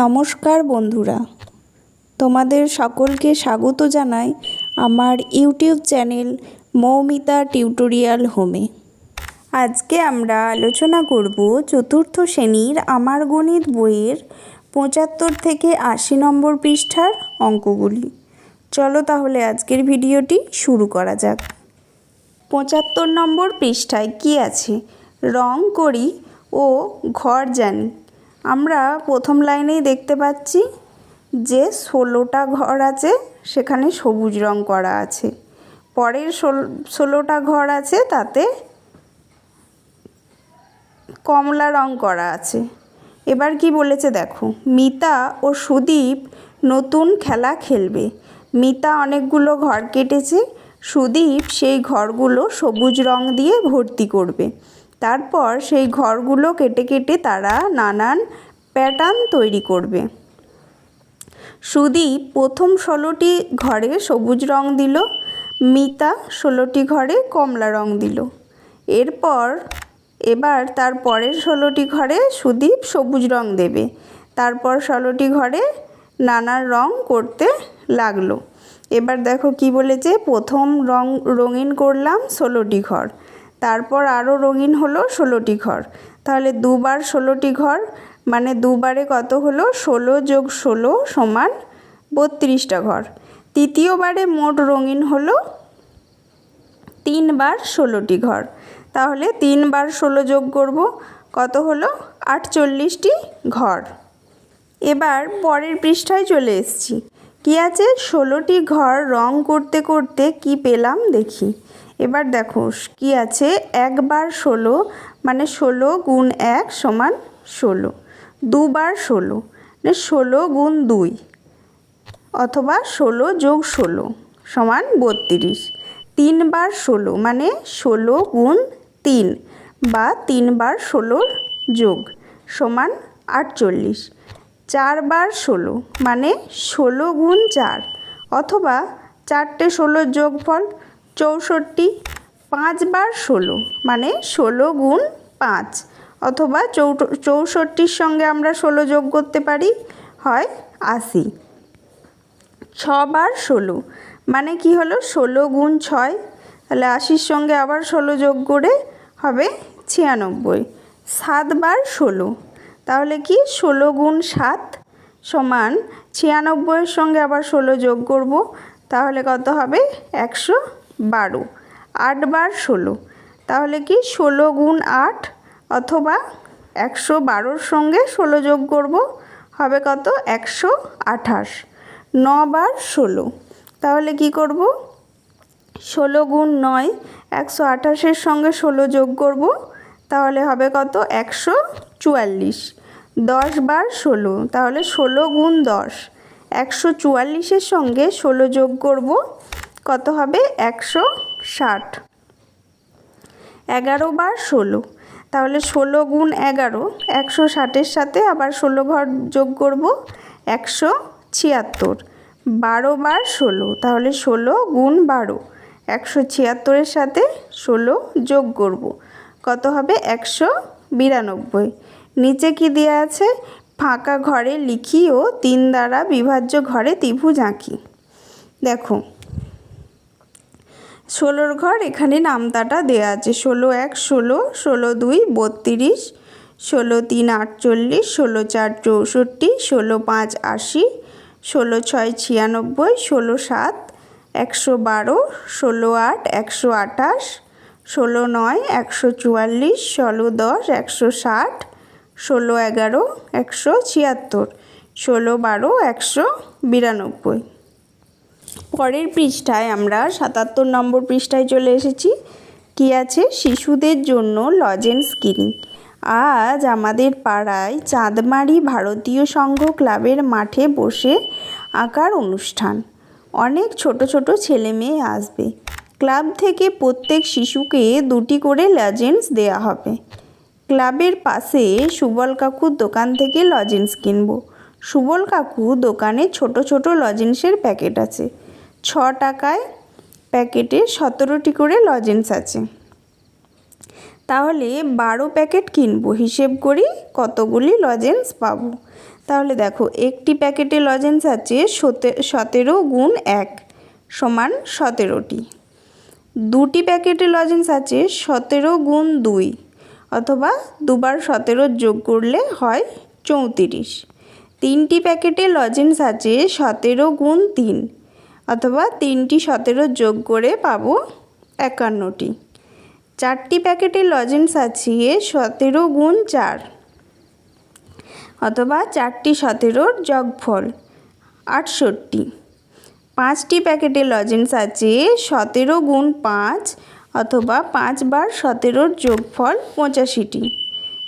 নমস্কার বন্ধুরা। তোমাদের সকলকে স্বাগত জানাই আমার ইউটিউব চ্যানেল মৌমিতা টিউটোরিয়াল হোমে। আজকে আমরা আলোচনা করব চতুর্থ শ্রেণির আমার গণিত বইয়ের পঁচাত্তর থেকে আশি নম্বর পৃষ্ঠার অঙ্কগুলি। চলো তাহলে আজকের ভিডিওটি শুরু করা যাক। পঁচাত্তর নম্বর পৃষ্ঠায় কি আছে? রং করি ও ঘর জানি। আমরা প্রথম লাইনেই দেখতে পাচ্ছি যে ষোলোটা ঘর আছে, সেখানে সবুজ রং করা আছে। পরের ষোলোটা ঘর আছে, তাতে কমলা রং করা আছে। এবার কি বলেছে দেখো, মিতা ও সুদীপ নতুন খেলা খেলবে। মিতা অনেকগুলো ঘর কেটেছে, সুদীপ সেই ঘরগুলো সবুজ রং দিয়ে ভর্তি করবে। তারপর সেই ঘরগুলো কেটে কেটে তারা নানান প্যাটার্ন তৈরি করবে। সুদীপ প্রথম ষোলোটি ঘরে সবুজ রং দিল, মিতা ষোলোটি ঘরে কমলা রং দিল। এরপর, এবার তার পরের ষোলোটি ঘরে সুদীপ সবুজ রং দেবে। তারপর ষোলোটি ঘরে নানা রং করতে লাগল। এবার দেখো কি বলেছে, প্রথম রং, রঙিন করলাম ষোলোটি ঘর। তারপর আরও রঙিন হলো ষোলোটি ঘর। তাহলে দুবার ষোলোটি ঘর মানে দুবারে কত হলো? ষোলো যোগ ষোলো সমান বত্রিশটা ঘর। তৃতীয়বারে মোট রঙিন হলো তিনবার ষোলোটি ঘর। তাহলে তিনবার ষোলো যোগ করব, কত হলো? আটচল্লিশটি ঘর। এবার পরের পৃষ্ঠায় চলে এসেছি। কী আছে? ষোলোটি ঘর রং করতে করতে কি পেলাম দেখি। এবার দেখো কি আছে? একবার ষোলো মানে ষোলো গুণ এক সমান ষোলো। দুবার ষোলো মানে ষোলো গুণ দুই অথবা ষোলো যোগ ষোলো সমান বত্রিশ। তিনবার ষোলো মানে ষোলো গুণ তিন বা তিনবার ষোলোর যোগ সমান আটচল্লিশ। চারবার ষোলো মানে ষোলো গুণ চার অথবা চারটে ষোলোর যোগফল চৌষট্টি পাঁচবার ষোলো মানে ষোলো গুণ পাঁচ, অথবা চৌষট্টির সঙ্গে আমরা ষোলো যোগ করতে পারি, হয় আশি। ছবার ষোলো মানে কি হলো? ষোলো গুণ ছয়, তাহলে আশির সঙ্গে আবার ষোলো যোগ করে হবে ছিয়ানব্বই। সাতবার ষোলো, তাহলে কি? ষোলো গুণ সাত সমান ছিয়ানব্বইয়ের সঙ্গে আবার ষোলো যোগ করব, তাহলে কত হবে? একশো বারো। আটবার ষোলো। তাহলে কি ষোলো গুণ আট অথবা একশো বারোর সঙ্গে ষোলো যোগ করব, হবে কত? একশো আঠাশ। নবার ষোলো। তাহলে কি করব? ষোলো গুণ নয়, একশো আঠাশের সঙ্গে ষোলো যোগ করব, তাহলে হবে কত? একশো চুয়াল্লিশ। দশ বার ষোলো, তাহলে ষোলো গুণ দশ। একশো চুয়াল্লিশের সঙ্গে ষোলো যোগ করব কত হবে? একশো ষাট। এগারো বার ষোলো। তাহলে ষোলো গুণ এগারো, একশো ষাটের সাথে আবার ষোলো ঘর যোগ করব, একশো ছিয়াত্তর। বারো বার ষোলো, তাহলে ষোলো গুণ বারো, একশো ছিয়াত্তরের সাথে ষোলো যোগ করব, কত হবে? একশো বিরানব্বই। নিচে কি দেওয়া আছে? ফাঁকা ঘরে লিখি ও তিন দ্বারা বিভাজ্য ঘরে ত্রিভুজ আঁকি। দেখো ষোলোর ঘর, এখানে নামতাটা দেওয়া আছে। ষোলো এক, ষোলো ষোলো দুই, বত্রিশ, ষোলো তিন, আটচল্লিশ, ষোলো চার, চৌষট্টি, ষোলো পাঁচ, আশি, ষোলো ছয়, ছিয়ানব্বই, ষোলো সাত, একশো বারো, ষোলো আট, একশো আঠাশ, ষোলো নয়, একশো চুয়াল্লিশ, ষোলো দশ, একশো ষাট, ষোলো এগারো, একশো ছিয়াত্তর, ষোলো বারো, একশো বিরানব্বই। পরের পৃষ্ঠায় আমরা সাতাত্তর নম্বর পৃষ্ঠায় চলে এসেছি। কি আছে? শিশুদের জন্য লজেন্স কিনি আজ আমাদের পাড়ায় চাঁদমারি ভারতীয় সংঘ ক্লাবের মাঠে বসে আঁকার অনুষ্ঠান। অনেক ছোট ছোট ছেলে মেয়ে আসবে। ক্লাব থেকে প্রত্যেক শিশুকে দুটি করে লজেন্স দেয়া হবে। ক্লাবের পাশে সুবল কাকুর দোকান থেকে লজেন্স কিনব। সুবল কাকু দোকানে ছোট ছোট লজেন্সের প্যাকেট আছে। ছ টাকায় প্যাকেটে সতেরোটি করে লজেন্স আছে। তাহলে বারো প্যাকেট কিনবো, হিসেব করি কতগুলি লজেন্স পাবো। তাহলে দেখো, একটি প্যাকেটে লজেন্স আছে সতে- সতেরো গুণ এক সমান সতেরোটি। দুটি প্যাকেটে লজেন্স আছে সতেরো গুণ দুই অথবা দুবার সতেরো যোগ করলে হয় চৌত্রিশ। তিনটি প্যাকেটে লজেন্স আছে সতেরো গুণ তিন, অথবা তিনটি সতেরো যোগ করে পাবো একান্নটি। চারটি প্যাকেটে লজেন্স আছে সতেরো গুণ চার, অথবা চারটি সতেরোর যোগফল আটষট্টি। পাঁচটি প্যাকেটে লজেন্স আছে সতেরো গুণ পাঁচ, অথবা পাঁচবার সতেরোর যোগফল পঁচাশিটি।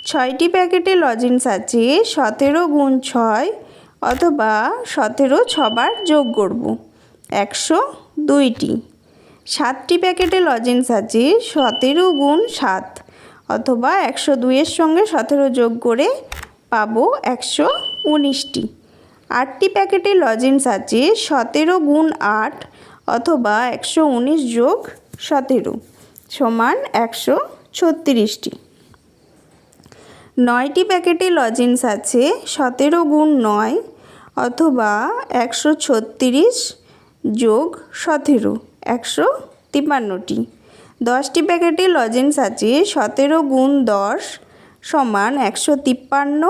ছয়টি প্যাকেটে লজেন্স আছে, সতেরো গুণ ছয় অথবা সতেরো ছবার যোগ করব, একশো দুইটি। সাতটি প্যাকেটে লজেন্স আছে, সতেরো গুণ সাত অথবা একশো দুইয়ের সঙ্গে সতেরো যোগ করে পাবো একশো উনিশটি। আটটি প্যাকেটে লজেন্স আছে, সতেরো গুণ আট অথবা একশো উনিশ যোগ সতেরো সমান একশো ছত্রিশটি। নয়টি প্যাকেটে লজেন্স আছে, সতেরো গুণ নয় অথবা একশো ছত্রিশ যোগ সতেরো, একশো তিপ্পান্নটি দশটি প্যাকেটে লজেন্স আছে, সতেরো গুণ দশ সমান একশো তিপ্পান্ন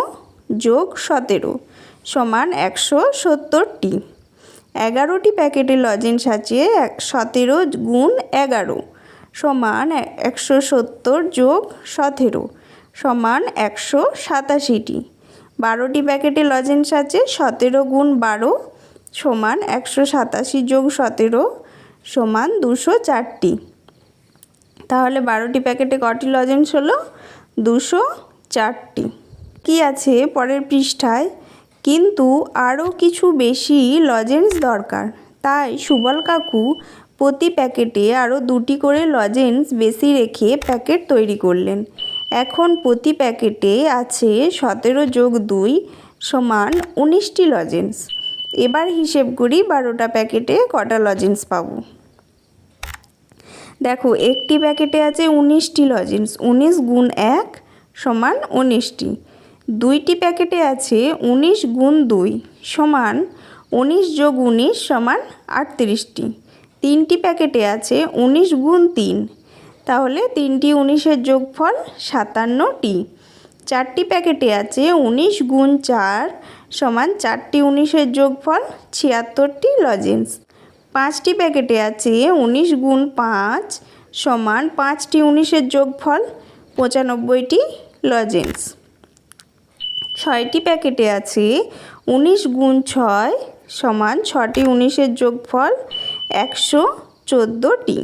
যোগ সতেরো সমান একশো সত্তরটি। এগারোটি প্যাকেটে লজেন্স আছে সতেরো গুণ এগারো সমান একশো সত্তর যোগ সতেরো। সমান একশো সাতাশিটি। বারোটি প্যাকেটে লজেন্স আছে সতেরো গুণ বারো সমান একশো সাতাশি যোগ সতেরো সমান দুশো চারটি। তাহলে বারোটি প্যাকেটে কটি লজেন্স হলো? দুশো চারটি। কি আছে পরের পৃষ্ঠায়? কিন্তু আরও কিছু বেশি লজেন্স দরকার। তাই সুবল কাকু প্রতি প্যাকেটে আরও দুটি করে লজেন্স বেশি রেখে প্যাকেট তৈরি করলেন। এখন প্রতি প্যাকেটে আছে সতেরো যোগ দুই সমান উনিশটি লজেন্স এবার হিসেব করি বারোটা প্যাকেটে কটা লজেন্স পাবো। দেখো, একটি প্যাকেটে আছে উনিশটি লজেন্স উনিশ গুণ এক সমান উনিশটি। দুইটি প্যাকেটে আছে উনিশ গুণ দুই সমান উনিশ যোগ উনিশ সমান আটত্রিশটি। তিনটি প্যাকেটে আছে উনিশ গুণ তিন তাহলে তিনটি উনিশের যোগফল সাতান্নটি। চারটি প্যাকেটে আছে উনিশ গুণ চার সমান চারটি উনিশের যোগফল ছিয়াত্তরটি লজেন্স। পাঁচটি প্যাকেটে আছে উনিশ গুণ পাঁচ সমান পাঁচটি উনিশের যোগফল পঁচানব্বইটি লজেন্স। ছয়টি প্যাকেটে আছে উনিশ গুণ ছয় সমান ছটি উনিশের যোগফল একশো চোদ্দোটি।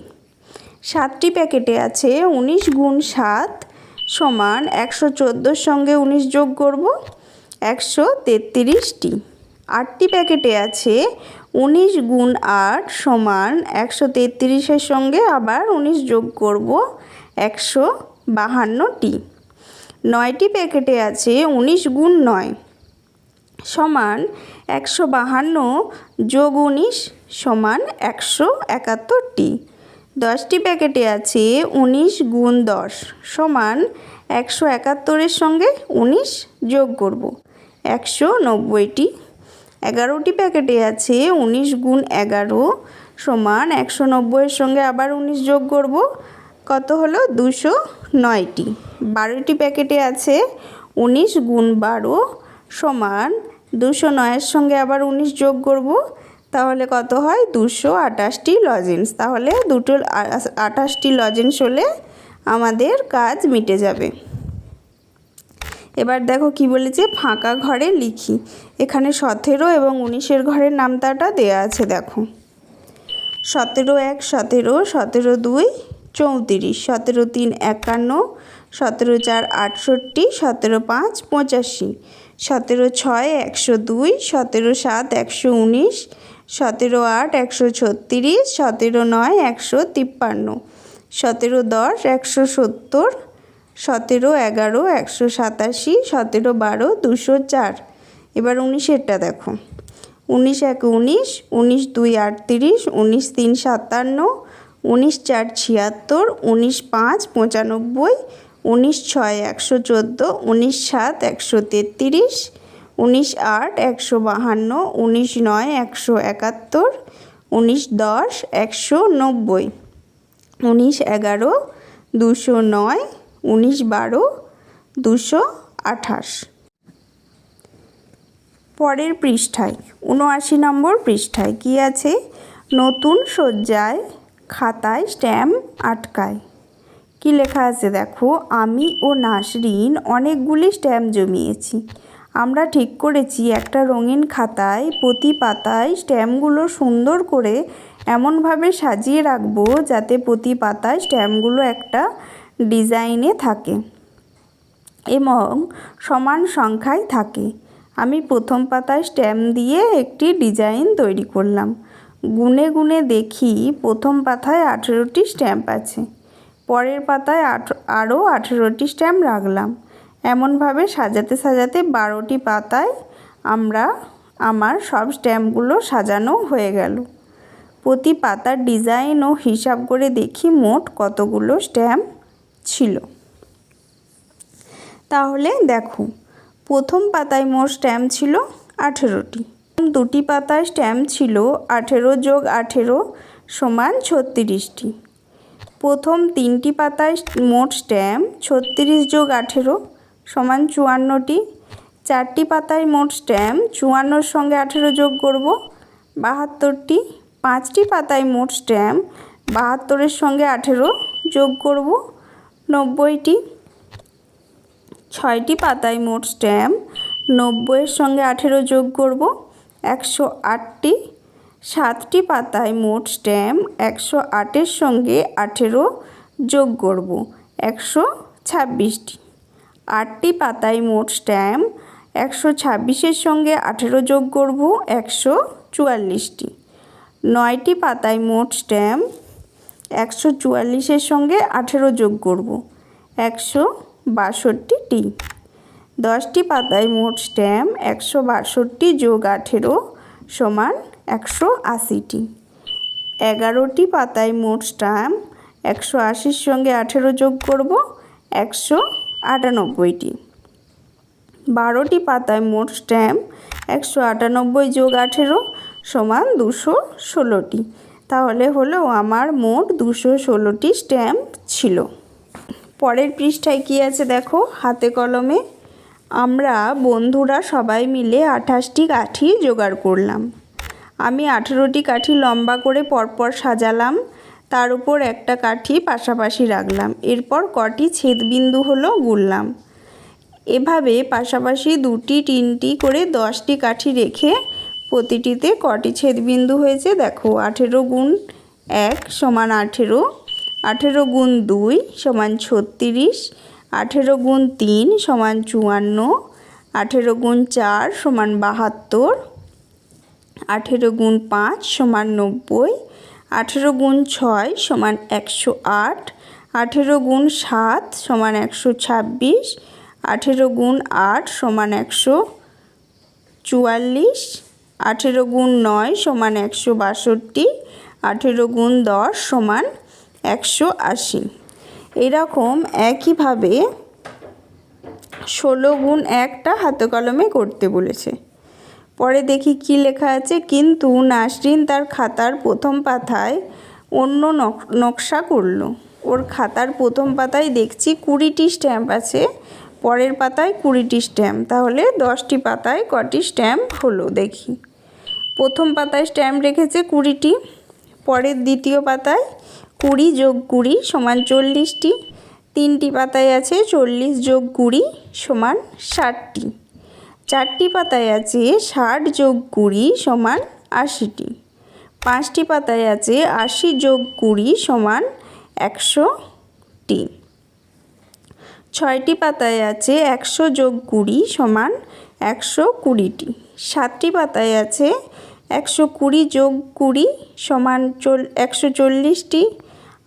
সাতটি প্যাকেটে আছে উনিশ গুণ সাত সমান একশো চোদ্দোর সঙ্গে উনিশ যোগ করব, একশো তেত্রিশটি। আটটি প্যাকেটে আছে উনিশ গুণ আট সমান একশো তেত্রিশের সঙ্গে আবার উনিশ যোগ করব, একশো বাহান্নটি। নয়টি প্যাকেটে আছে উনিশ গুণ নয় সমান একশো বাহান্ন যোগ উনিশ সমান একশো একাত্তরটি। দশটি প্যাকেটে আছে উনিশ গুণ দশ সমান একশো একাত্তরের সঙ্গে উনিশ যোগ করব। একশো নব্বইটি। এগারোটি প্যাকেটে আছে উনিশ গুণ এগারো সমান একশো নব্বইয়ের সঙ্গে আবার উনিশ যোগ করব। কত হলো? দুশো নয়টি। বারোটি প্যাকেটে আছে উনিশ গুণ বারো সমান দুশো নয়ের সঙ্গে আবার উনিশ যোগ করব। তাহলে কত হয়? দুশো আটাশটি লজেন্স তাহলে দুটো আটাশটি লজেন্স হলে আমাদের কাজ মিটে যাবে। এবার দেখো কি বলেছে, ফাঁকা ঘরে লিখি। এখানে সতেরো এবং উনিশের ঘরের নামতাটা দেয়া আছে, দেখো। সতেরো এক, সতেরো সতেরো দুই, চৌত্রিশ। সতেরো তিন, একান্ন। সতেরো চার, আটষট্টি। সতেরো পাঁচ, পঁচাশি। সতেরো ছয়, একশো দুই। সতেরো সাত, একশো উনিশ। সতেরো আট একশো ছত্রিশ, সতেরো নয় একশো তিপ্পান্ন, সতেরো দশ একশো সত্তর, সতেরো এগারো একশো সাতাশি, সতেরো বারো দুশো চার। এবার উনিশেরটা দেখো। উনিশ এক উনিশ উনিশ দুই আটত্রিশ, উনিশ তিন সাতান্ন, উনিশ চার ছিয়াত্তর, উনিশ পাঁচ পঁচানব্বই, উনিশ ছয় একশো চোদ্দ, উনিশ সাত একশো তেত্রিশ উনিশ আট একশো বাহান্ন, উনিশ নয় একশো একাত্তর, উনিশ দশ একশো নব্বই, উনিশ এগারো দুশো নয়, উনিশ বারো দুশো আঠাশ। পরের পৃষ্ঠায় উনআশি নম্বর পৃষ্ঠায় কী আছে? নতুন শয্যায় খাতায় স্ট্যাম্প আটকায়। কি লেখা আছে দেখো? আমি ও নাসরিন অনেকগুলি স্ট্যাম্প জমিয়েছি। আমরা ঠিক করেছি একটা রঙিন খাতায়, প্রতি পাতায় স্ট্যাম্পগুলো সুন্দর করে এমনভাবে সাজিয়ে রাখব যাতে প্রতি পাতায় স্ট্যাম্পগুলো একটা ডিজাইনে থাকে এবং সমান সংখ্যায় থাকে। আমি প্রথম পাতায় স্ট্যাম্প দিয়ে একটি ডিজাইন তৈরি করলাম। গুনে গুনে দেখি প্রথম পাতায় আঠেরোটি স্ট্যাম্প আছে, পরের পাতায় আঠ, আরও আঠেরোটি স্ট্যাম্প রাখলাম। এমনভাবে সাজাতে সাজাতে বারোটি পাতায় আমরা আমার সব স্ট্যাম্পগুলো সাজানো হয়ে গেল। প্রতি পাতার ডিজাইন ও হিসাব করে দেখি মোট কতগুলো স্ট্যাম্প ছিল। তাহলে দেখো, প্রথম পাতায় মোট স্ট্যাম্প ছিল আঠেরোটি। দুটি পাতায় স্ট্যাম্প ছিল আঠেরো যোগ আঠেরো সমান ছত্রিশটি। প্রথম তিনটি পাতায় মোট স্ট্যাম্প ছত্রিশ যোগ আঠেরো সমান চুয়ান্নটি। চারটি পাতায় মোট স্ট্যাম্প। চুয়ান্নর সঙ্গে আঠেরো যোগ করব, বাহাত্তরটি। পাঁচটি পাতায় মোট স্ট্যাম্প, বাহাত্তরের সঙ্গে আঠেরো যোগ করব, নব্বইটি। ছয়টি পাতায় মোট স্ট্যাম্প, নব্বইয়ের সঙ্গে আঠেরো যোগ করব, একশো আটটি। সাতটি পাতায় মোট স্ট্যাম্প, একশো আটের সঙ্গে আঠেরো যোগ করব, একশো ছাব্বিশটি। আটটি পাতায় মোট স্ট্যাম্প, একশো ছাব্বিশের সঙ্গে আঠেরো যোগ করব, একশো চুয়াল্লিশটি। নয়টি পাতায় মোট স্ট্যাম্প, একশো চুয়াল্লিশের সঙ্গে আঠেরো যোগ করব, একশো বাষট্টিটি। দশটি পাতায় মোট স্ট্যাম্প, একশো বাষট্টি যোগ আঠেরো সমান একশো আশিটি। এগারোটি পাতায় মোট স্ট্যাম্প, একশো আশির সঙ্গে আঠেরো যোগ করব, একশো আটানব্বইটি। বারোটি পাতায় মোট স্ট্যাম্প একশো আটানব্বই যোগ আঠেরো সমান দুশো ষোলোটি। তাহলে হলো আমার মোট দুশো ষোলোটি স্ট্যাম্প ছিল। পরের পৃষ্ঠায় কী আছে দেখো? হাতে কলমে। আমরা বন্ধুরা সবাই মিলে আঠাশটি কাঠি জোগাড় করলাম। আমি আঠেরোটি কাঠি লম্বা করে পরপর সাজালাম। তার উপর একটা কাঠি পাশাপাশি রাখলাম। এরপর কটি ছেদবিন্দু হলো গুললাম এভাবে পাশাপাশি দুটি, তিনটি করে দশটি কাঠি রেখে প্রতিটিতে কটি ছেদবিন্দু হয়েছে দেখো, আঠেরো গুণ এক সমান আঠেরো আঠেরো গুণ দুই সমান ছত্রিশ, আঠেরো গুণ তিন সমান চুয়ান্ন, আঠেরো গুণ চার সমান বাহাত্তর, আঠেরো গুণ পাঁচ সমান নব্বই আঠেরো গুণ ছয় সমান একশো আট, আঠেরো গুণ সাত সমান একশো ছাব্বিশ, আঠেরো গুণ আট সমান একশো চুয়াল্লিশ, আঠেরো গুণ নয় সমান একশো বাষট্টি, আঠেরো গুণ দশ সমান একশো আশি। এরকম একইভাবে ষোলো গুণ একটা হাতে কলমে করতে বলেছে। পরে দেখি কি লেখা আছে। কিন্তু নাসরিন তার খাতার প্রথম পাতায় অন্য নকশা করল। ওর খাতার প্রথম পাতায় দেখছি কুড়িটি স্ট্যাম্প আছে, পরের পাতায় কুড়িটি স্ট্যাম্প। তাহলে দশটি পাতায় কটি স্ট্যাম্প হলো দেখি। প্রথম পাতায় স্ট্যাম্প রেখেছে কুড়িটি, পরের দ্বিতীয় পাতায় কুড়ি যোগ কুড়ি সমান চল্লিশটি, তিনটি পাতায় আছে চল্লিশ যোগ কুড়ি সমান ষাটটি। চারটি পাতায় আছে ষাট যোগ কুড়ি সমান আশিটি। পাঁচটি পাতায় আছে আশি যোগ কুড়ি সমান একশোটি। ছয়টি পাতায় আছে একশো যোগ কুড়ি সমান একশো কুড়িটি সাতটি পাতায় আছে একশো কুড়ি যোগ কুড়ি সমান চল একশো চল্লিশটি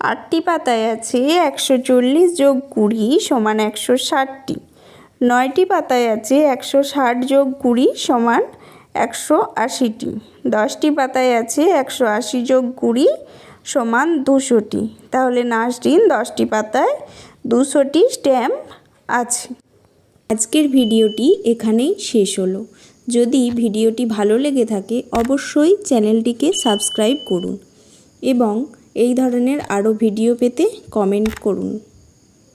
আটটি পাতায় আছে একশো চল্লিশ যোগ কুড়ি সমান একশো ষাটটি নয়টি পাতায় আছে একশো ষাট যোগ কুড়ি সমান একশো আশিটি। দশটি পাতায় আছে একশো আশি যোগ কুড়ি সমান দুশোটি। তাহলে নাসরিন দশটি পাতায় দুশোটি স্ট্যাম্প আছে। আজকের ভিডিওটি এখানেই শেষ হলো। যদি ভিডিওটি ভালো লেগে থাকে, অবশ্যই চ্যানেলটিকে সাবস্ক্রাইব করুন এবং এই ধরনের আরও ভিডিও পেতে কমেন্ট করুন।